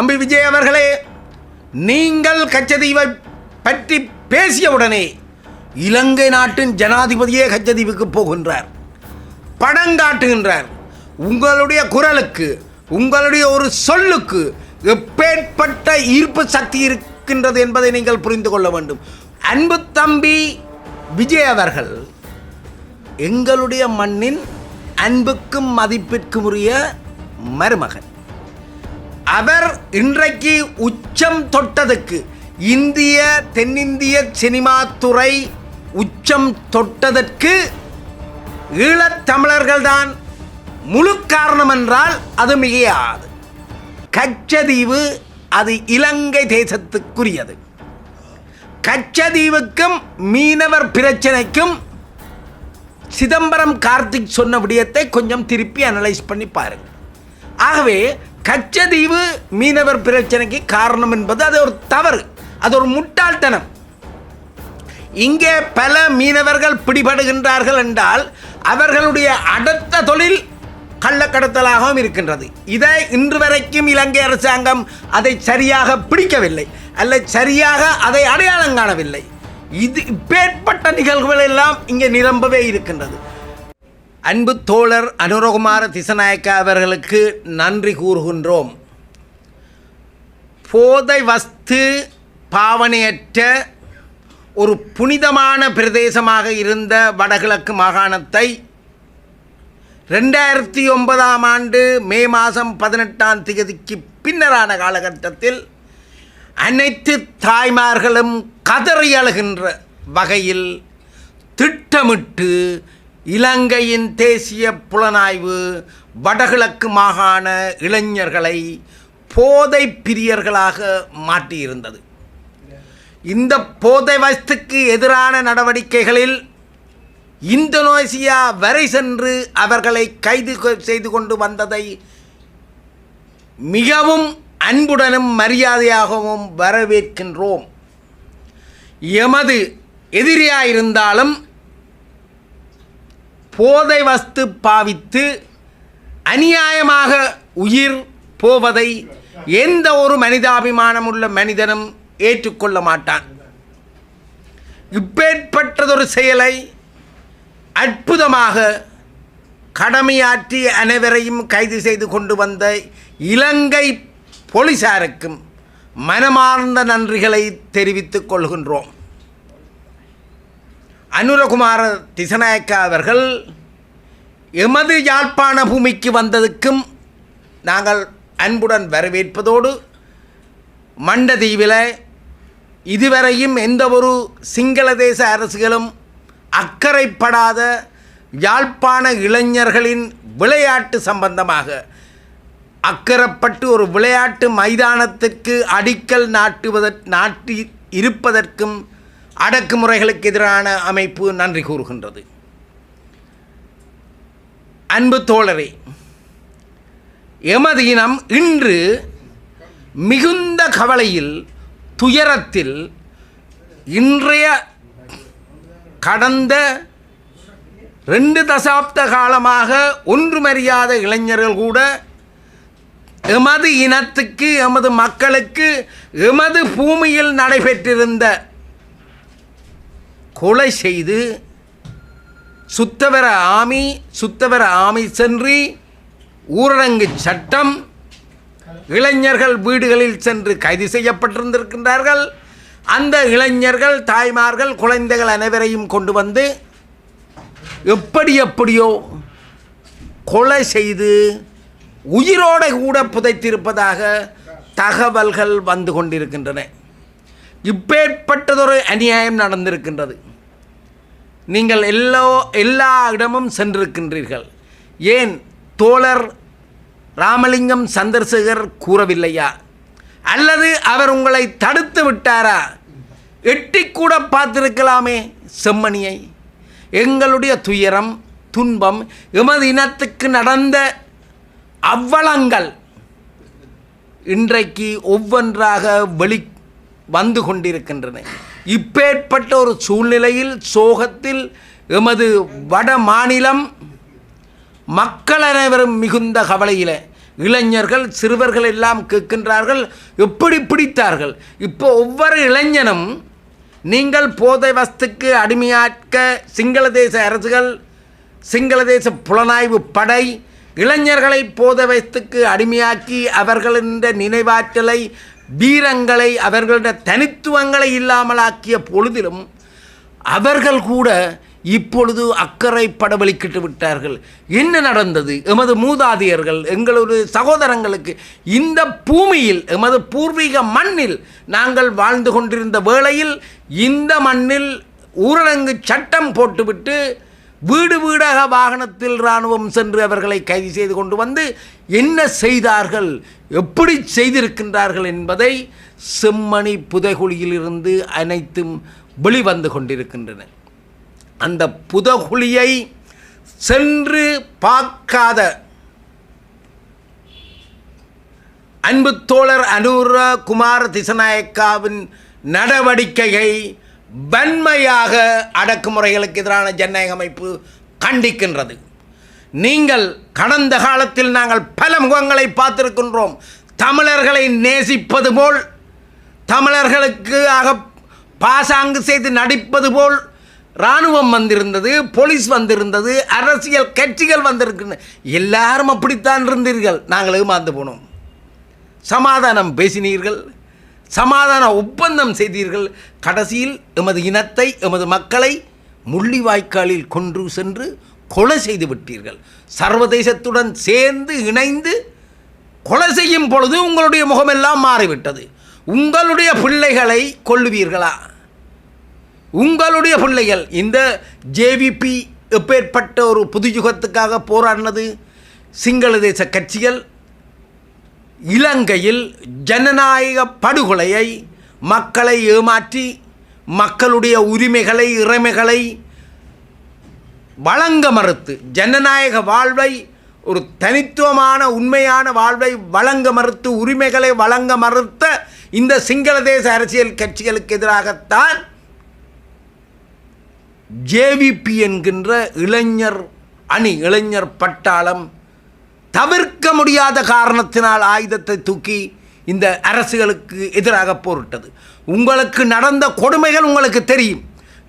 தம்பி விஜய் அவர்களே நீங்கள் கச்சதீவை பற்றி பேசியவுடனே இலங்கை நாட்டின் ஜனாதிபதியே கச்சதீவுக்கு போகின்றார். படம் காட்டுகின்றார். உங்களுடைய குரலுக்கு உங்களுடைய ஒரு சொல்லுக்கு எப்பேற்பட்ட ஈர்ப்பு சக்தி இருக்கின்றது என்பதை நீங்கள் புரிந்து கொள்ள வேண்டும். அன்பு தம்பி விஜய் அவர்கள் எங்களுடைய மண்ணின் அன்புக்கும் மதிப்பிற்கும் உரிய மருமகன். அவர் இன்றைக்கு உச்சம் தொட்டதுக்கு இந்திய தென்னிந்திய சினிமா துறை உச்சம் தொட்டதற்கு ஈழத்தமிழர்கள்தான் முழு காரணம் என்றால் அது மிகையாது. கச்சதீவு அது இலங்கை தேசத்துக்குரியது. கச்சதீவுக்கும் மீனவர் பிரச்சனைக்கும் சிதம்பரம் கார்த்திக் சொன்ன விடயத்தை கொஞ்சம் திருப்பி அனலைஸ் பண்ணி பாருங்கள் ஆகவே கச்சதீவு மீனவர் பிரச்சனைக்கு காரணம் என்பது அது ஒரு தவறு. அது ஒரு முட்டாள்தனம். இங்கே பல மீனவர்கள் பிடிபடுகின்றார்கள் என்றால் அவர்களுடைய அடுத்த தொழில் கள்ளக்கடத்தலாகவும் இருக்கின்றது. இதை இன்று வரைக்கும் இலங்கை அரசாங்கம் அதை சரியாக பிடிக்கவில்லை. அல்ல சரியாக அதை அடையாளம் காணவில்லை. இது இப்பேற்பட்ட நிகழ்வுகள் எல்லாம் இங்கே நிரம்பவே இருக்கின்றது. அன்பு தோழர் அனுரகுமார திசநாயக்கா அவர்களுக்கு நன்றி கூறுகின்றோம். போதை வஸ்து பாவனையற்ற ஒரு புனிதமான பிரதேசமாக இருந்த வடகிழக்கு மாகாணத்தை ரெண்டாயிரத்தி ஒன்பதாம் ஆண்டு மே மாதம் பதினெட்டாம் தேதிக்கு பின்னரான காலகட்டத்தில் அனைத்து தாய்மார்களும் கதறி அழுகின்ற வகையில் திட்டமிட்டு இலங்கையின் தேசிய புலனாய்வு வடகிழக்கு மாகாண இளைஞர்களை போதை பிரியர்களாக மாற்றியிருந்தது. இந்த போதை வஸ்துக்கு எதிரான நடவடிக்கைகளில் இந்தோனேசியா வரை சென்று அவர்களை கைது கொ- செய்து கொண்டு வந்ததை மிகவும் அன்புடனும் மரியாதையாகவும் வரவேற்கின்றோம். எமது எதிரியாயிருந்தாலும் போதை வஸ்து பாவித்து அநியாயமாக உயிர் போவதை எந்த ஒரு மனிதாபிமானம் உள்ள மனிதனும் ஏற்றுக்கொள்ள மாட்டான். இப்பேற்பட்டதொரு செயலை அற்புதமாக கடமையாற்றி அனைவரையும் கைது செய்து கொண்டு வந்த இலங்கை போலீசாருக்கும் மனமார்ந்த நன்றிகளை தெரிவித்துக் கொள்கின்றோம். அனுரகுமார திசநாயக்கா அவர்கள் எமது யாழ்ப்பாண பூமிக்கு வந்ததுக்கும் நாங்கள் அன்புடன் வரவேற்பதோடு மண்டதீவில் இதுவரையும் எந்த ஒரு சிங்கள தேச அரசுகளும் அக்கறைப்படாத யாழ்ப்பாண இளைஞர்களின் விளையாட்டு சம்பந்தமாக அக்கறைப்பட்டு ஒரு விளையாட்டு மைதானத்திற்கு அடிக்கல் நாட்டுவதற் நாட்டி இருப்பதற்கும் அடக்குமுறைகளுக்கு எதிரான அமைப்பு நன்றி கூறுகின்றது. அன்பு தோழரே எமது இனம் இன்று மிகுந்த கவலையில் துயரத்தில் இன்றைய கடந்த ரெண்டு தசாப்த காலமாக ஒன்றுமறியாத இளைஞர்கள் கூட எமது இனத்துக்கு எமது மக்களுக்கு எமது பூமியில் நடைபெற்றிருந்த கொலை செய்து சுத்தவர ஆமி சுத்தவர ஆமி சென்று ஊரடங்கு சட்டம் இளைஞர்கள் வீடுகளில் சென்று கைது செய்யப்பட்டிருந்திருக்கின்றார்கள். அந்த இளைஞர்கள் தாய்மார்கள் குழந்தைகள் அனைவரையும் கொண்டு வந்து எப்படி எப்படியோ கொலை செய்து உயிரோடு கூட புதைத்திருப்பதாக தகவல்கள் வந்து கொண்டிருக்கின்றன. இப்பேற்பட்டதொரு அநியாயம் நடந்திருக்கின்றது. நீங்கள் எல்லா எல்லா இடமும் சென்றிருக்கின்றீர்கள். ஏன் தோழர் ராமலிங்கம் சந்திரசேகர் கூறவில்லையா? அல்லது அவர் உங்களை தடுத்து விட்டாரா? எட்டி கூட பார்த்திருக்கலாமே செம்மணியை. எங்களுடைய துயரம் துன்பம் எமது இனத்துக்கு நடந்த அவ்வளங்கள் இன்றைக்கு ஒவ்வொன்றாக வெளி வந்து கொண்டிருக்கின்றன. இப்பேற்பட்ட ஒரு சூழ்நிலையில் சோகத்தில் எமது வட மாநிலம் மக்கள் அனைவரும் மிகுந்த கவலையில். இளைஞர்கள் சிறுவர்கள் எல்லாம் கேட்கின்றார்கள் எப்படி பிடித்தார்கள்? இப்போ ஒவ்வொரு இளைஞனும் நீங்கள் போதை வஸ்துக்கு அடிமையாக்க சிங்கள தேச அரசுகள் சிங்கள தேச புலனாய்வு படை இளைஞர்களை போதை வஸ்துக்கு அடிமையாக்கி அவர்களின் நினைவாற்றலை வீரங்களை அவர்களுடைய தனித்துவங்களை இல்லாமலாக்கிய பொழுதிலும் அவர்கள் கூட இப்பொழுது அக்கறை படவழிக்கிட்டு விட்டார்கள். என்ன நடந்தது? எமது மூதாதையர்கள் எங்களுடைய சகோதரங்களுக்கு இந்த பூமியில் எமது பூர்வீக மண்ணில் நாங்கள் வாழ்ந்து கொண்டிருந்த வேளையில் இந்த மண்ணில் ஊரடங்கு சட்டம் போட்டுவிட்டு வீடு வீடாக வாகனத்தில் இராணுவம் சென்று அவர்களை கைது செய்து கொண்டு வந்து என்ன செய்தார்கள் எப்படி செய்திருக்கின்றார்கள் என்பதை செம்மணி புதைகுழியிலிருந்து அனைத்தும் வெளிவந்து கொண்டிருக்கின்றன. அந்த புதகுழியை சென்று பார்க்காத அன்பு தோழர் அனுர குமார் திசநாயக்காவின் நடவடிக்கையை வன்மையாக அடக்குமுறைகளுக்கு எதிரான ஜனநாயக அமைப்பு கண்டிக்கின்றது. நீங்கள் கடந்த காலத்தில் நாங்கள் பல முகங்களை பார்த்திருக்கின்றோம். தமிழர்களை நேசிப்பது போல் தமிழர்களுக்கு ஆக பாசாங்கு செய்து நடிப்பது போல் இராணுவம் வந்திருந்தது போலீஸ் வந்திருந்தது அரசியல் கட்சிகள் வந்திருக்கு எல்லாரும் அப்படித்தான் இருந்தீர்கள். நாங்கள் ஏமாந்து போனோம். சமாதானம் பேசினீர்கள். சமாதான ஒப்பந்தம் செய்தீர்கள். கடைசியில் எமது இனத்தை எமது மக்களை முள்ளிவாய்க்காலில் கொன்று சென்று கொலை செய்து விட்டீர்கள். சர்வதேசத்துடன் சேர்ந்து இணைந்து கொலை செய்யும் பொழுது உங்களுடைய முகமெல்லாம் மாறிவிட்டது. உங்களுடைய பிள்ளைகளை கொள்ளுவீர்களா உங்களுடைய பிள்ளைகள் இந்த ஜேவிபி எப்பேற்பட்ட ஒரு புதுயுகத்துக்காக போராடினது சிங்கள தேச கட்சிகள் இலங்கையில் ஜனநாயக படுகொலையை மக்களை ஏமாற்றி மக்களுடைய உரிமைகளை இறைமைகளை வழங்க மறுத்து ஜனநாயக வாழ்வை ஒரு தனித்துவமான உண்மையான வாழ்வை வழங்க மறுத்து உரிமைகளை வழங்க மறுத்த இந்த சிங்கள தேச அரசியல் கட்சிகளுக்கு எதிராகத்தான் ஜேவிபி என்கின்ற இளைஞர் அணி இளைஞர் பட்டாளம் தவிர்க்க முடியாத காரணத்தினால் ஆயுதத்தை தூக்கி இந்த அரசுகளுக்கு எதிராக போரிட்டது. உங்களுக்கு நடந்த கொடுமைகள் உங்களுக்கு தெரியும்.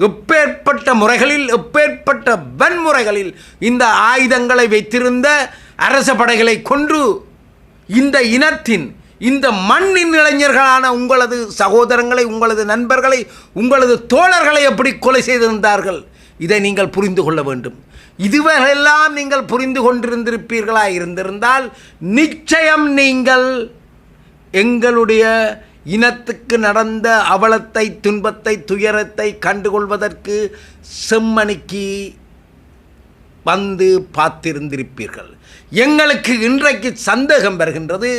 எப்பேற்பட்ட முறைகளில் எப்பேற்பட்ட வன்முறைகளில் இந்த ஆயுதங்களை வைத்திருந்த அரச படைகளை கொன்று இந்த இனத்தின் இந்த மண்ணின் இளைஞர்களான உங்களது சகோதரங்களை உங்களது நண்பர்களை உங்களது தோழர்களை எப்படி கொலை செய்திருந்தார்கள்? இதை நீங்கள் புரிந்து கொள்ள வேண்டும். இதுவரையெல்லாம் நீங்கள் புரிந்து கொண்டிருந்திருப்பீர்களா? இருந்திருந்தால் நிச்சயம் நீங்கள் எங்களுடைய இனத்துக்கு நடந்த அவலத்தை துன்பத்தை துயரத்தை கண்டுகொள்வதற்கு செம்மணிக்கு வந்து பார்த்திருந்திருப்பீர்கள். எங்களுக்கு இன்றைக்கு சந்தேகம் வருகின்றது.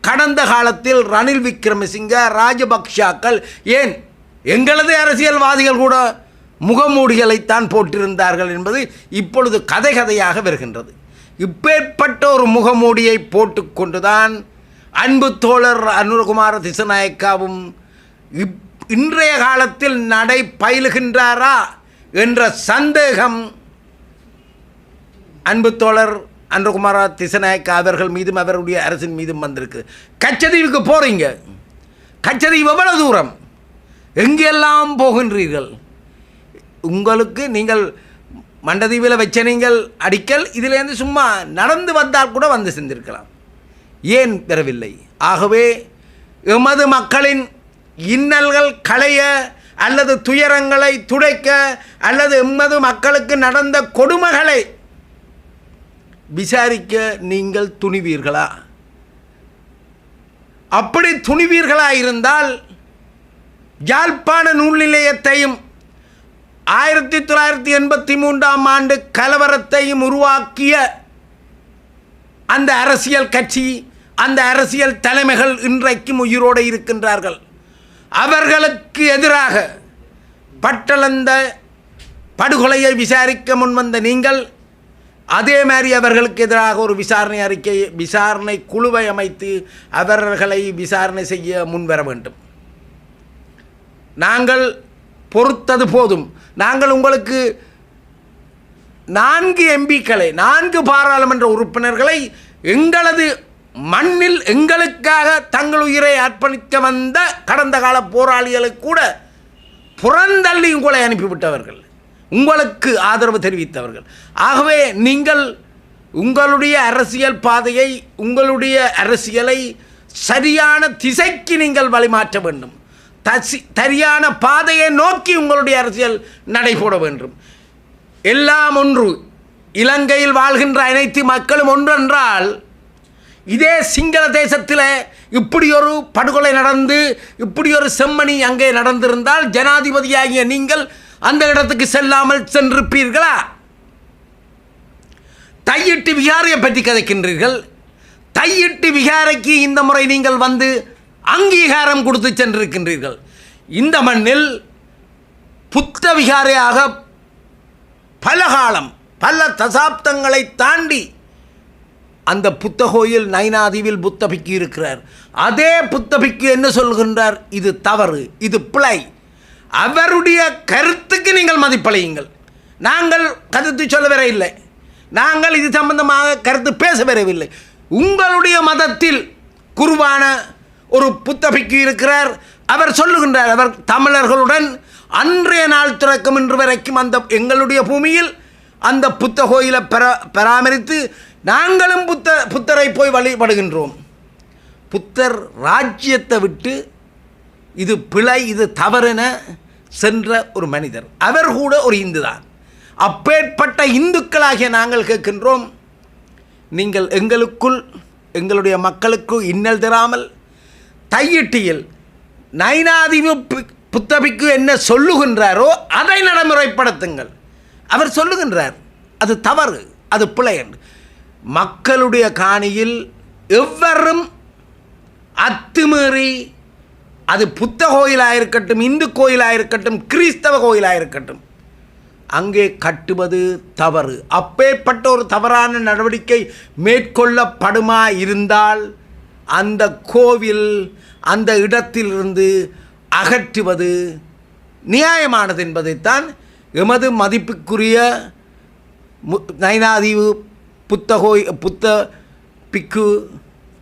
கடந்த காலத்தில் ரணில் விக்ரமசிங்க ராஜபக்ஷாக்கள் ஏன் எங்களது அரசியல்வாதிகள் கூட முகமூடிகளைத்தான் போட்டிருந்தார்கள் என்பது இப்பொழுது கதை கதையாக வருகின்றது. இப்பேற்பட்ட ஒரு முகமூடியை போட்டுக்கொண்டுதான் அன்பு தோழர் அனுரகுமார திசநாயக்காவும் இப் இன்றைய காலத்தில் நடை பயிலுகின்றாரா என்ற சந்தேகம் அன்பு தோழர் அன்றகுமாரா திசநாயக்கா அவர்கள் மீதும் அவருடைய அரசின் மீதும் வந்திருக்கு. கச்சதீவுக்கு போகிறீங்க கச்சதீவு எவ்வளவு தூரம்? எங்கெல்லாம் போகின்றீர்கள்? உங்களுக்கு நீங்கள் மண்டதீவில் வச்ச நீங்கள் அடிக்கல் இதிலேருந்து சும்மா நடந்து வந்தால் கூட வந்து சென்றிருக்கலாம். ஏன் பெறவில்லை? ஆகவே எமது மக்களின் இன்னல்கள் களைய அல்லது துயரங்களை துடைக்க அல்லது எமது மக்களுக்கு நடந்த கொடுமைகளை விசாரிக்க நீங்கள் துணிவீர்களா? அப்படி துணிவீர்களா இருந்தால் யாழ்ப்பாண நூல் நிலையத்தையும் ஆயிரத்தி தொள்ளாயிரத்தி எண்பத்தி மூன்றாம் ஆண்டு கலவரத்தையும் உருவாக்கிய அந்த அரசியல் கட்சி அந்த அரசியல் தலைமைகள் இன்றைக்கும் உயிரோடு இருக்கின்றார்கள். அவர்களுக்கு எதிராக பட்டளந்த படுகொலையை விசாரிக்க முன்வந்த நீங்கள் அதே மாதிரி அவர்களுக்கு எதிராக ஒரு விசாரணை அறிக்கை விசாரணை குழுவை அமைத்து அவர்களை விசாரணை செய்ய முன்வர வேண்டும். நாங்கள் பொறுத்தது போதும். நாங்கள் உங்களுக்கு நான்கு எம்பிக்களை நான்கு பாராளுமன்ற உறுப்பினர்களை எங்களது மண்ணில் எங்களுக்காக தங்கள் உயிரை அர்ப்பணிக்க வந்த கடந்த கால போராளிகளுக்கு கூட புறந்தள்ளி உங்களை அனுப்பிவிட்டவர்கள். உங்களுக்கு ஆதரவு தெரிவித்தவர்கள். ஆகவே நீங்கள் உங்களுடைய அரசியல் பாதையை உங்களுடைய அரசியலை சரியான திசைக்கு நீங்கள் வழிமாற்ற வேண்டும். தசி சரியான பாதையை நோக்கி உங்களுடைய அரசியல் நடைபோட வேண்டும். எல்லாம் ஒன்று. இலங்கையில் வாழ்கின்ற அனைத்து மக்களும் ஒன்றென்றால் இதே சிங்கள தேசத்தில் இப்படி ஒரு படுகொலை நடந்து இப்படி ஒரு செம்மணி அங்கே நடந்திருந்தால் ஜனாதிபதியாகிய நீங்கள் அந்த இடத்துக்கு செல்லாமல் சென்றிருப்பீர்களா? தையிட்டு விகாரையை பற்றி கதைக்கின்றீர்கள். தையிட்டு விகாரைக்கு இந்த முறை நீங்கள் வந்து அங்கீகாரம் கொடுத்து சென்றிருக்கின்றீர்கள். இந்த மண்ணில் புத்த விகாரையாக பல காலம் பல தசாப்தங்களை தாண்டி அந்த புத்த கோயில் நயனாதீவில் புத்த பிக்கு இருக்கிறார். அதே புத்த பிக்கு என்ன சொல்கின்றார்? இது தவறு இது பிழை. அவருடைய கருத்துக்கு நீங்கள் மதிப்பளியுங்கள். நாங்கள் கருத்து சொல்ல வர இல்லை. நாங்கள் இது சம்பந்தமாக கருத்து பேச வரவில்லை. உங்களுடைய மதத்தில் குருவான ஒரு புத்தபிக்கு இருக்கிறார். அவர் சொல்லுகின்றார் அவர் தமிழர்களுடன் அன்றைய நாள் திறக்கும் இன்று வரைக்கும் அந்த எங்களுடைய பூமியில் அந்த புத்த கோயிலை பெற பராமரித்து நாங்களும் புத்த புத்தரை போய் வழிபடுகின்றோம். புத்தர் ராஜ்யத்தை விட்டு இது பிழை இது தவறுன சென்ற ஒரு மனிதர். அவர் கூட ஒரு இந்து தான் அப்பேற்பட்ட இந்துக்களாகிய நாங்கள் கேட்கின்றோம் நீங்கள் எங்களுக்குள் எங்களுடைய மக்களுக்கு இன்னல் தராமல் தையிட்டியில் நைனாதிவு புத்தபிக்கு என்ன சொல்லுகின்றாரோ அதை நடைமுறைப்படுத்துங்கள். அவர் சொல்லுகின்றார் அது தவறு அது பிழை என்று. மக்களுடைய காணியில் எவ்வரும் அத்துமீறி அது புத்த கோயிலாக இருக்கட்டும் இந்து கோயிலாக இருக்கட்டும் கிறிஸ்தவ கோயிலாக இருக்கட்டும் அங்கே கட்டுவது தவறு. அப்பேற்பட்ட ஒரு தவறான நடவடிக்கை மேற்கொள்ளப்படுமா இருந்தால் அந்த கோவில் அந்த இடத்திலிருந்து அகற்றுவது நியாயமானது என்பதைத்தான் எமது மதிப்புக்குரிய மு- நைனாதீவு புத்தகோய் புத்த பிக்கு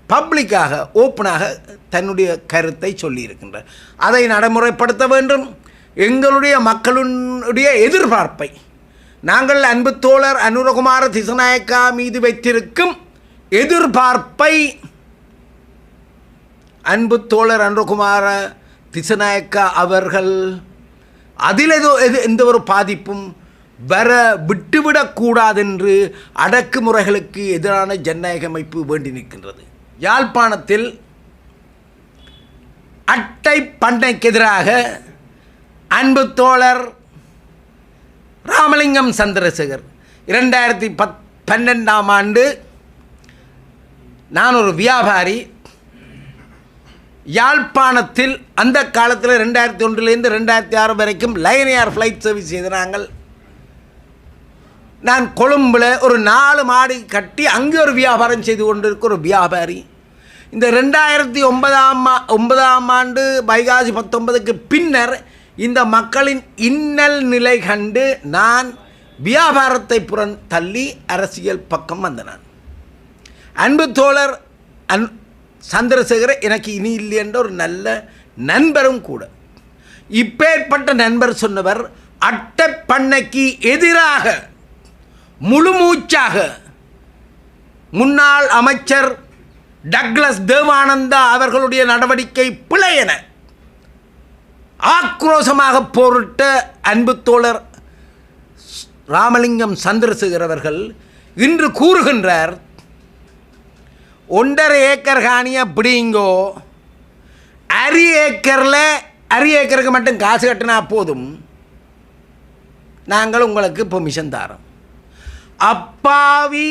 பப்ளிக்காக ஓப்பனாக தன்னுடைய கருத்தை சொல்லியிருக்கின்றார். அதை நடைமுறைப்படுத்த வேண்டும். எங்களுடைய மக்களுடைய எதிர்பார்ப்பை நாங்கள் அன்பு தோழர் அனுரகுமார திசநாயக்கா மீது வைத்திருக்கும் எதிர்பார்ப்பை அன்பு தோழர் அனுரகுமார திசநாயக்கா அவர்கள் அதில் ஏதோ எது எந்த ஒரு பாதிப்பும் வர விட்டுவிடக்கூடாதென்று அடக்குமுறைகளுக்கு எதிரான ஜனநாயக அமைப்பு வேண்டி நிற்கின்றது. யாழ்ப்பாணத்தில் அட்டை பண்டைக்கு எதிராக அன்பு தோழர் ராமலிங்கம் சந்திரசேகர் இரண்டாயிரத்தி பத் பன்னெண்டாம் ஆண்டு நான் ஒரு வியாபாரி யாழ்ப்பாணத்தில் அந்த காலத்தில் ரெண்டாயிரத்தி ஒன்றுலேருந்து ரெண்டாயிரத்தி ஆறு வரைக்கும் லைன் ஏர் ஃப்ளைட் சர்வீஸ் செய்த நான் கொழும்பில் ஒரு நாலு மாடி கட்டி அங்கே ஒரு வியாபாரம் செய்து கொண்டிருக்க ஒரு வியாபாரி. இந்த ரெண்டாயிரத்தி ஒன்பதாம் ஒன்பதாம் ஆண்டு வைகாசி பத்தொன்பதுக்கு பின்னர் இந்த மக்களின் இன்னல் நிலை கண்டு நான் வியாபாரத்தை புறன் தள்ளி அரசியல் பக்கம் வந்தனான் அன்பு தோழர் அன் சந்திரசேகர எனக்கு இனி இல்லை என்ற ஒரு நல்ல நண்பரும் கூட. இப்பேற்பட்ட நண்பர் சொன்னவர் அட்டப்பண்ணைக்கு எதிராக முழுமூச்சாக முன்னாள் அமைச்சர் டக்ளஸ் தேவானந்தா அவர்களுடைய நடவடிக்கை பிழை என ஆக்ரோஷமாக போரிட்ட அன்பு தோழர் ராமலிங்கம் சந்திரசேகர் அவர்கள் இன்று கூறுகின்றார் ஒன்றரை ஏக்கர் காணியை பிடிங்கோ. அரி ஏக்கரில் அரி ஏக்கருக்கு மட்டும் காசு கட்டினா போதும். நாங்கள் உங்களுக்கு பெர்மிஷன் தரோம். அப்பாவி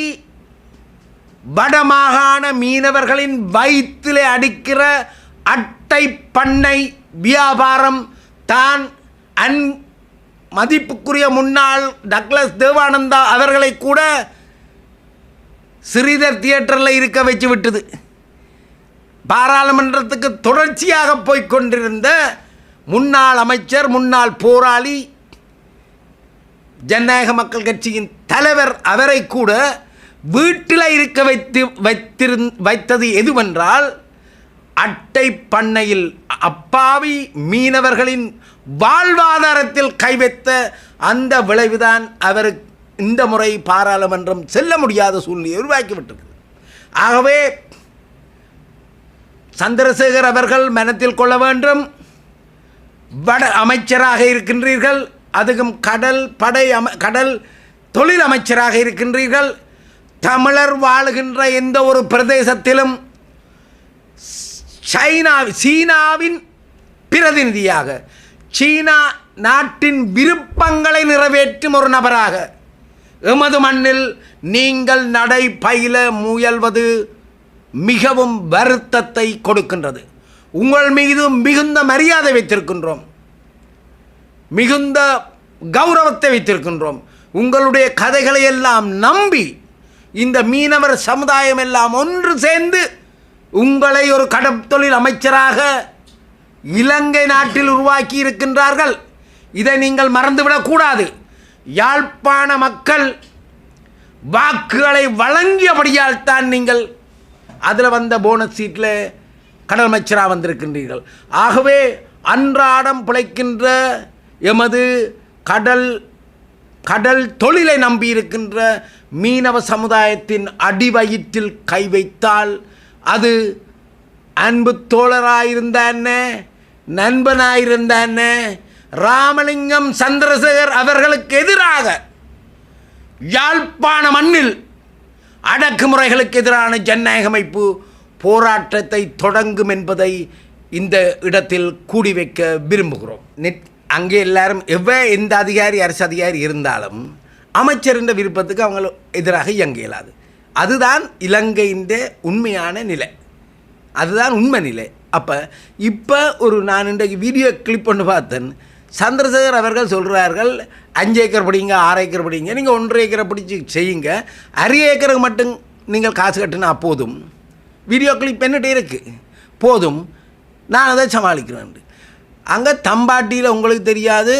வடமாகாண மீனவர்களின் வயிற்றில் அடிக்கிற அட்டை பண்ணை வியாபாரம் தான் அன் மதிப்புக்குரிய முன்னாள் டக்ளஸ் தேவானந்தா அவர்களை கூட ஸ்ரீதர் தியேட்டரில் இருக்க வச்சு விட்டது. பாராளுமன்றத்துக்கு தொடர்ச்சியாக போய்கொண்டிருந்த முன்னாள் அமைச்சர் முன்னாள் போராளி ஜனநாயக மக்கள் கட்சியின் தலைவர் அவரை கூட வீட்டில் இருக்க வைத்து வைத்திருந் வைத்தது எதுவென்றால் அட்டை பண்ணையில் அப்பாவி மீனவர்களின் வாழ்வாதாரத்தில் கைவைத்த அந்த விளைவுதான் அவருக்கு இந்த முறை பாராளுமன்றம் செல்ல முடியாத சூழ்நிலையை உருவாக்கிவிட்டிருக்கு ஆகவே சந்திரசேகர் அவர்கள் மனத்தில் கொள்ள வேண்டும். வட அமைச்சராக இருக்கின்றீர்கள். அதுவும் கடல் படை அம கடல் தொழில் அமைச்சராக இருக்கின்றீர்கள். தமிழர் வாழுகின்ற எந்த ஒரு பிரதேசத்திலும் சைனா சீனாவின் பிரதிநிதியாக சீனா நாட்டின் விருப்பங்களை நிறைவேற்றும் ஒரு நபராக எமது மண்ணில் நீங்கள் நடை பயில முயல்வது மிகவும் வருத்தத்தை கொடுக்கின்றது. உங்கள் மீது மிகுந்த மரியாதை வைத்திருக்கின்றோம். மிகுந்த கௌரவத்தை வைத்திருக்கின்றோம். உங்களுடைய கதைகளை எல்லாம் நம்பி இந்த மீனவர் சமுதாயம் எல்லாம் ஒன்று சேர்ந்து உங்களை ஒரு கடற்தொழில் அமைச்சராக இலங்கை நாட்டில் உருவாக்கி இருக்கின்றார்கள். இதை நீங்கள் மறந்துவிடக்கூடாது. யாழ்ப்பாண மக்கள் வாக்குகளை வழங்கியபடியால் தான் நீங்கள் அதில் வந்த போனஸ் சீட்டில் கடல் அமைச்சராக வந்திருக்கின்றீர்கள். ஆகவே அன்றாடம் பிழைக்கின்ற எமது கடல் கடல் தொழிலை நம்பியிருக்கின்ற மீனவ சமுதாயத்தின் அடிவயிற்றில் கை வைத்தால் அது அன்பு தோழராயிருந்த என்ன? நண்பனாயிருந்த என்ன? ராமலிங்கம் சந்திரசேகர் அவர்களுக்கு எதிராக யாழ்ப்பாண மண்ணில் அடக்குமுறைகளுக்கு எதிரான ஜனநாயக அமைப்பு போராட்டத்தை தொடங்கும் என்பதை இந்த இடத்தில் கூடி வைக்க விரும்புகிறோம். நெட் அங்கே எல்லாரும் எவ்வளோ எந்த அதிகாரி அரசு அதிகாரி இருந்தாலும் அமைச்சரின் விருப்பத்துக்கு அவங்க எதிராக இயங்க இயலாது. அதுதான் இலங்கையின் உண்மையான நிலை. அதுதான் உண்மை நிலை. அப்போ இப்போ ஒரு நான் இன்றைக்கு வீடியோ கிளிப் ஒன்று பார்த்தேன். சந்திரசேகர் அவர்கள் சொல்கிறார்கள் அஞ்சு ஏக்கர் பிடிங்க ஆறு ஏக்கர் பிடிங்க நீங்கள் ஒன்றரை ஏக்கரை பிடிச்சி செய்யுங்க. அரை ஏக்கருக்கு மட்டும் நீங்கள் காசு கட்டினா போதும். வீடியோ கிளிப் என்னட்டு இருக்குது போதும். நான் அதை சமாளிக்கிறேன். அங்கே தம்பாட்டியில் உங்களுக்கு தெரியாது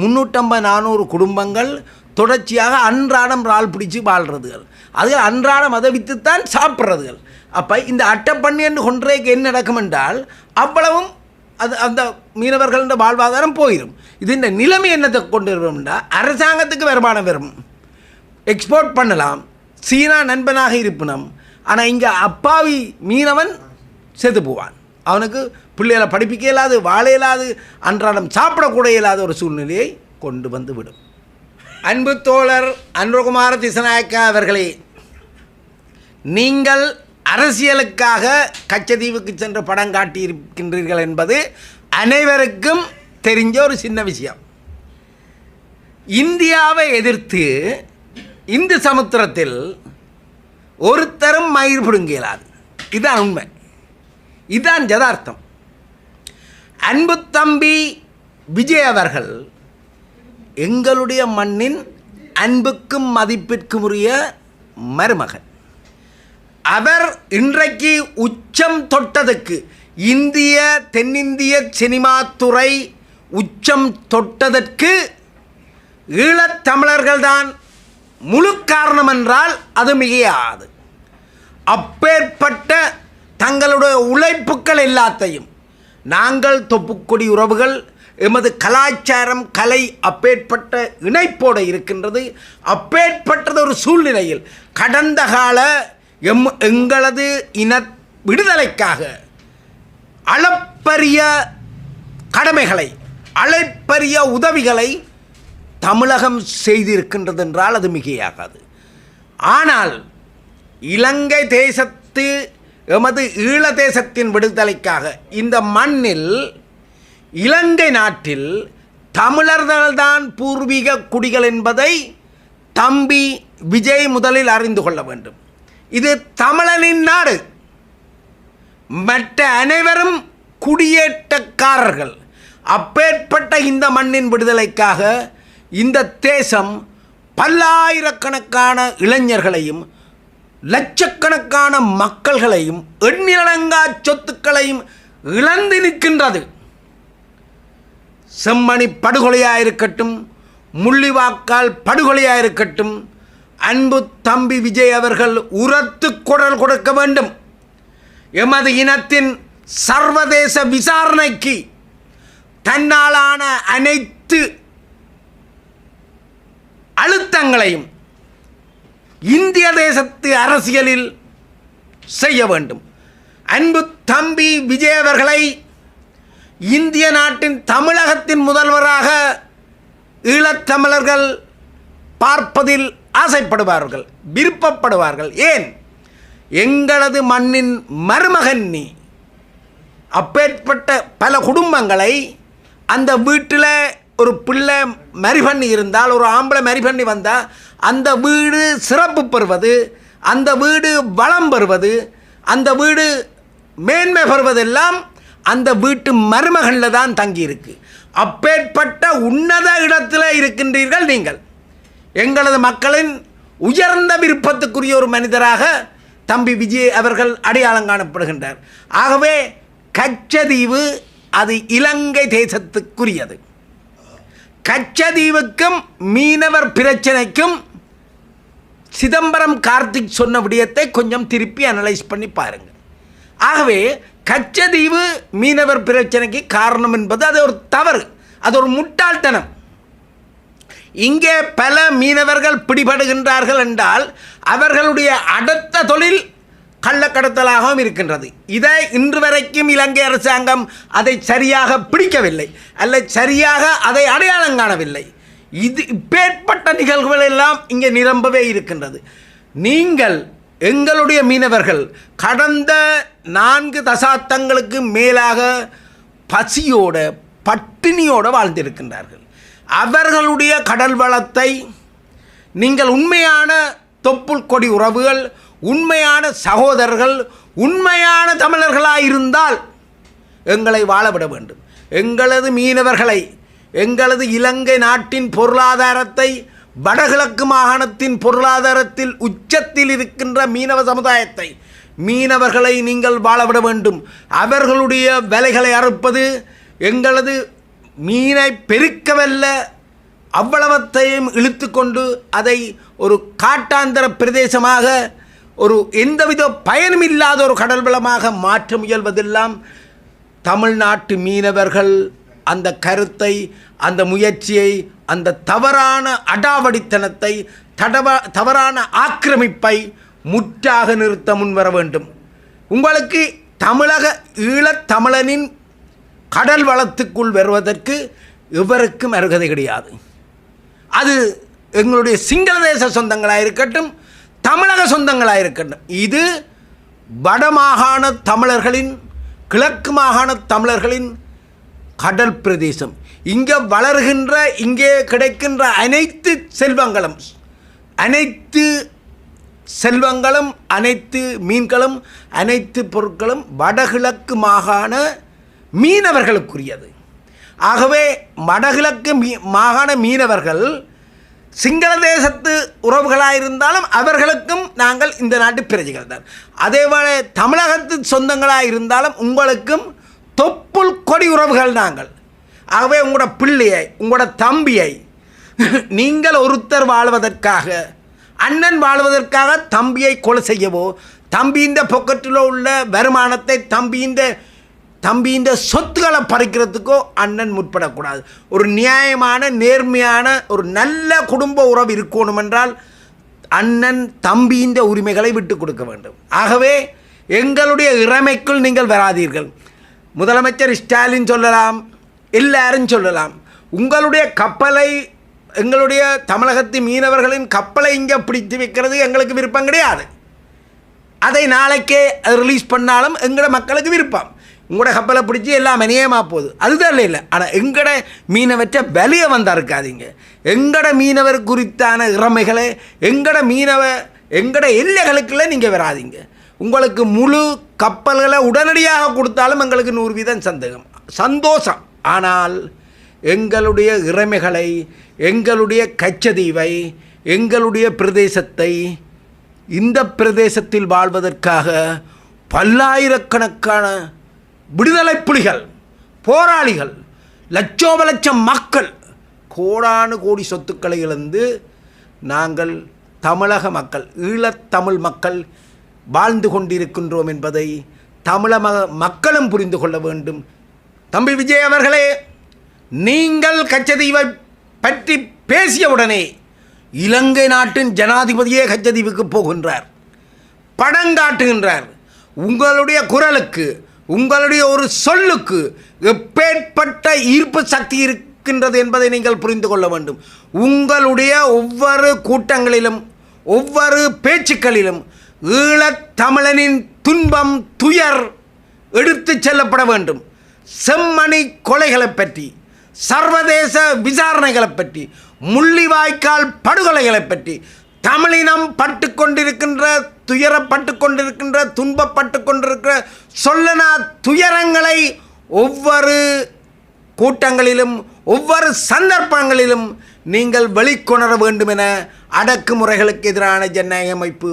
முந்நூற்றம்பது நானூறு குடும்பங்கள் தொடர்ச்சியாக அன்றாடம் இறால் பிடிச்சி வாழ்கிறதுகள் அது அன்றாடம் அதை விற்றுத்தான் சாப்பிட்றதுகள். அப்போ இந்த அட்டைப்பண்ணி என்று கொன்றைக்கு என்ன நடக்கும் என்றால் அவ்வளவும் அது அந்த மீனவர்களின் வாழ்வாதாரம் போயிடும் இதன் இந்த நிலைமை என்னத்தை கொண்டு வரும்னா அரசாங்கத்துக்கு வருமானம் வரும். எக்ஸ்போர்ட் பண்ணலாம். சீனா நண்பனாக இருப்பினும். ஆனால் இங்கே அப்பாவி மீனவன் செத்து போவான். அவனுக்கு பிள்ளைகளை படிப்பிக்க இயலாது வாழ இயலாது அன்றாடம் சாப்பிடக்கூட இயலாத ஒரு சூழ்நிலையை கொண்டு வந்து விடும். அன்பு தோழர் அன்புகுமார திசநாயக்கா அவர்களே நீங்கள் அரசியலுக்காக கச்சதீவுக்கு சென்று படம் காட்டியிருக்கின்றீர்கள் என்பது அனைவருக்கும் தெரிஞ்ச ஒரு சின்ன விஷயம். இந்தியாவை எதிர்த்து இந்து சமுத்திரத்தில் ஒருத்தரும் மயிர் பிடுங்க இயலாது இதுதான் உண்மை. இதுதான் யதார்த்தம். அன்பு தம்பி விஜய் அவர்கள் எங்களுடைய மண்ணின் அன்புக்கும் மதிப்பிற்கும் உரிய மருமகன். அவர் இன்றைக்கு உச்சம் தொட்டதுக்கு இந்திய தென்னிந்திய சினிமா துறை உச்சம் தொட்டதற்கு ஈழத்தமிழர்கள்தான் முழு காரணம் என்றால் அது மிகையாது. அப்பேற்பட்ட தங்களுடைய உழைப்புக்கள் எல்லாத்தையும் நாங்கள் தொப்புக்கொடி உறவுகள் எமது கலாச்சாரம் கலை அப்பேற்பட்ட இணைப்போடு இருக்கின்றது. அப்பேற்பட்டது ஒரு சூழ்நிலையில் கடந்த கால எம் எங்களது இன விடுதலைக்காக அளப்பரிய கடமைகளை அளப்பரிய உதவிகளை தமிழகம் செய்திருக்கின்றது என்றால் அது மிகையாகாது. ஆனால் இலங்கை தேசத்து எமது ஈழ தேசத்தின் விடுதலைக்காக இந்த மண்ணில் இலங்கை நாட்டில் தமிழர்கள்தான் பூர்வீக குடிகள் என்பதை தம்பி விஜய் முதலில் அறிந்து கொள்ள வேண்டும். இது தமிழனின் நாடு. மற்ற அனைவரும் குடியேற்றக்காரர்கள். அப்பேற்பட்ட இந்த மண்ணின் விடுதலைக்காக இந்த தேசம் பல்லாயிரக்கணக்கான இளைஞர்களையும் லட்சக்கணக்கான மக்கள்களையும் எண்ணிலடங்கா சொத்துக்களையும் இழந்து நிற்கின்றது. செம்மணி படுகொலையாக இருக்கட்டும் முள்ளிவாக்கால் படுகொலையாக இருக்கட்டும் அன்பு தம்பி விஜய் அவர்கள் உரத்து குரல் கொடுக்க வேண்டும். எமது இனத்தின் சர்வதேச விசாரணைக்கு தன்னாலான அனைத்து அழுத்தங்களையும் இந்திய தேசத்து அரசியலில் செய்ய வேண்டும். அன்பு தம்பி விஜய் அவர்களை இந்திய நாட்டின் தமிழகத்தின் முதல்வராக ஈழத்தமிழர்கள் பார்ப்பதில் ஆசைப்படுவார்கள் விருப்பப்படுவார்கள். ஏன்? எங்களது மண்ணின் மருமகன் நீ. அப்பேற்பட்ட பல குடும்பங்களை அந்த வீட்டில் ஒரு பிள்ளை மரி பண்ணி இருந்தால் ஒரு ஆம்பளை மரி பண்ணி வந்தால் அந்த வீடு சிறப்பு பெறுவது அந்த வீடு வளம் பெறுவது அந்த வீடு மேன்மை பெறுவதெல்லாம் அந்த வீட்டு மருமகளில் தான் தங்கியிருக்கு. அப்பேற்பட்ட உன்னத இடத்தில் இருக்கின்றீர்கள் நீங்கள். எங்களது மக்களின் உயர்ந்த விருப்பத்துக்குரிய ஒரு மனிதராக தம்பி விஜய் அவர்கள் அடையாளம் காணப்படுகின்றார். ஆகவே கச்சதீவு அது இலங்கை தேசத்துக்குரியது. கச்சதீவுக்கும் மீனவர் பிரச்சனைக்கும் சிதம்பரம் கார்த்திக் சொன்ன விடயத்தை கொஞ்சம் திருப்பி அனலைஸ் பண்ணி பாருங்கள். ஆகவே கச்சதீவு மீனவர் பிரச்சனைக்கு காரணம் என்பது அது ஒரு தவறு அது ஒரு முட்டாள்தனம். இங்கே பல மீனவர்கள் பிடிபடுகின்றார்கள் என்றால் அவர்களுடைய அடுத்த தொழில் கள்ளக்கடத்தலாகவும் இருக்கின்றது. இதை இன்று வரைக்கும் இலங்கை அரசாங்கம் அதை சரியாக பிடிக்கவில்லை. அல்ல சரியாக அதை அடையாளம் காணவில்லை. இது இப்பேற்பட்ட நிகழ்வுகள் எல்லாம் இங்கே நிரம்பவே இருக்கின்றது. நீங்கள் எங்களுடைய மீனவர்கள் கடந்த நான்கு தசாப்தங்களுக்கு மேலாக பசியோட பட்டினியோடு வாழ்ந்திருக்கின்றார்கள். அவர்களுடைய கடல் வளத்தை நீங்கள் உண்மையான தொப்புள் கொடி உறவுகள் உண்மையான சகோதரர்கள் உண்மையான தமிழர்களாக இருந்தால் எங்களை வாழவிட வேண்டும். எங்களது மீனவர்களை எங்களது இலங்கை நாட்டின் பொருளாதாரத்தை வடகிழக்கு மாகாணத்தின் பொருளாதாரத்தில் உச்சத்தில் இருக்கின்ற மீனவ சமுதாயத்தை மீனவர்களை நீங்கள் வாழவிட வேண்டும். அவர்களுடைய வேலைகளை அறுப்பது எங்களது மீனை பெருக்கவல்ல அவ்வளவத்தையும் இழுத்து கொண்டு அதை ஒரு காட்டாந்தர பிரதேசமாக ஒரு எந்தவித பயனும் இல்லாத ஒரு கடல் வளமாக மாற்ற முயல்வதெல்லாம் தமிழ்நாட்டு மீனவர்கள் அந்த கருத்தை அந்த முயற்சியை அந்த தவறான அடாவடித்தனத்தை தடவ தவறான ஆக்கிரமிப்பை முற்றாக நிறுத்த முன்வர வேண்டும். உங்களுக்கு தமிழக ஈழத்தமிழனின் கடல் வளத்துக்குள் வருவதற்கு எவருக்கும் அருகதை கிடையாது. அது எங்களுடைய சிங்கள தேச சொந்தங்களாக இருக்கட்டும் தமிழக சொந்தங்களாக இருக்கட்டும். இது வடமாகாண தமிழர்களின் கிழக்கு மாகாண தமிழர்களின் கடல் பிரதேசம். இங்கே வளர்கின்ற இங்கே கிடைக்கின்ற அனைத்து செல்வங்களும் அனைத்து செல்வங்களும் அனைத்து மீன்களும் அனைத்து பொருட்களும் வடகிழக்கு மாகாண மீனவர்களுக்குரியது. ஆகவே வடகிழக்கு மீ மாகாண மீனவர்கள் சிங்கள தேசத்து உறவுகளாக இருந்தாலும் அவர்களுக்கும் நாங்கள் இந்த நாட்டு பிரஜைகள் தான். அதேபோல தமிழகத்து சொந்தங்களாக இருந்தாலும் உங்களுக்கும் தொப்புள் கொடி உறவுகள் நாங்கள். ஆகவே உங்களோட பிள்ளையை உங்களோட தம்பியை நீங்கள் ஒருத்தர் வாழ்வதற்காக அண்ணன் வாழ்வதற்காக தம்பியை கொலை செய்யவோ தம்பியின் பொக்கெட்டில் உள்ள வருமானத்தை தம்பியின் தம்பியின் சொத்துக்களை பறிக்கிறதுக்கோ அண்ணன் முற்படக்கூடாது. ஒரு நியாயமான நேர்மையான ஒரு நல்ல குடும்ப உறவு இருக்கணும் என்றால் அண்ணன் தம்பியின் உரிமைகளை விட்டு கொடுக்க வேண்டும். ஆகவே எங்களுடைய இறமைக்குள் நீங்கள் வராதீர்கள். முதலமைச்சர் ஸ்டாலின் சொல்லலாம் எல்லாரும் சொல்லலாம். உங்களுடைய கப்பலை எங்களுடைய தமிழகத்து மீனவர்களின் கப்பலை இங்கே பிடித்து வைக்கிறது எங்களுக்கு விருப்பம் கிடையாது. அதை நாளைக்கே ரிலீஸ் பண்ணாலும் எங்களோட மக்களுக்கு விருப்பம். உங்களோட கப்பலை பிடிச்சி எல்லாம் மனியமாக போகுது. அதுதான் இல்லை இல்லை. ஆனால் எங்கட மீனவற்றை வெளியே வந்தால் இருக்காதீங்க எங்கட மீனவர் குறித்தான இறமைகளை எங்கட மீனவ எங்கட எல்லைகளுக்குள்ள நீங்கள் வராதீங்க. உங்களுக்கு முழு கப்பல்களை உடனடியாக கொடுத்தாலும் எங்களுக்கு நூறு வீதம் சந்தேகம். சந்தோஷம். ஆனால் எங்களுடைய இறமைகளை எங்களுடைய கச்சதீவை எங்களுடைய பிரதேசத்தை இந்த பிரதேசத்தில் வாழ்வதற்காக பல்லாயிரக்கணக்கான விடுதலை புலிகள் போராளிகள் லட்சோப லட்சம் மக்கள் கோடானு கோடி சொத்துக்களை இழந்து நாங்கள் தமிழக மக்கள் ஈழத்தமிழ் மக்கள் வாழ்ந்து கொண்டிருக்கின்றோம் என்பதை தமிழக மக்களும் புரிந்து கொள்ள வேண்டும். தம்பி விஜய் அவர்களே நீங்கள் கச்சதீவை பற்றி பேசியவுடனே இலங்கை நாட்டின் ஜனாதிபதியே கச்சதீவுக்கு போகின்றார் படம் காட்டுகின்றார் உங்களுடைய குரலுக்கு உங்களுடைய ஒரு சொல்லுக்கு எப்பேற்பட்ட ஈர்ப்பு சக்தி இருக்கின்றது என்பதை நீங்கள் புரிந்து கொள்ள வேண்டும். உங்களுடைய ஒவ்வொரு கூட்டங்களிலும் ஒவ்வொரு பேச்சுக்களிலும் ஈழத்தமிழனின் துன்பம் துயர் எடுத்துச் செல்லப்பட வேண்டும். செம்மணி கொலைகளை பற்றி சர்வதேச விசாரணைகளை பற்றி முள்ளிவாய்க்கால் படுகொலைகளை பற்றி தமிழினம் பட்டு கொண்டிருக்கின்ற துயரப்பட்டு கொண்டிருக்கின்ற துன்பப்பட்டு கொண்டிருக்கிற சொல்லனா துயரங்களை ஒவ்வொரு கூட்டங்களிலும் ஒவ்வொரு சந்தர்ப்பங்களிலும் நீங்கள் வெளிக்கொணர வேண்டும் என அடக்குமுறைகளுக்கு எதிரான ஜனநாயக அமைப்பு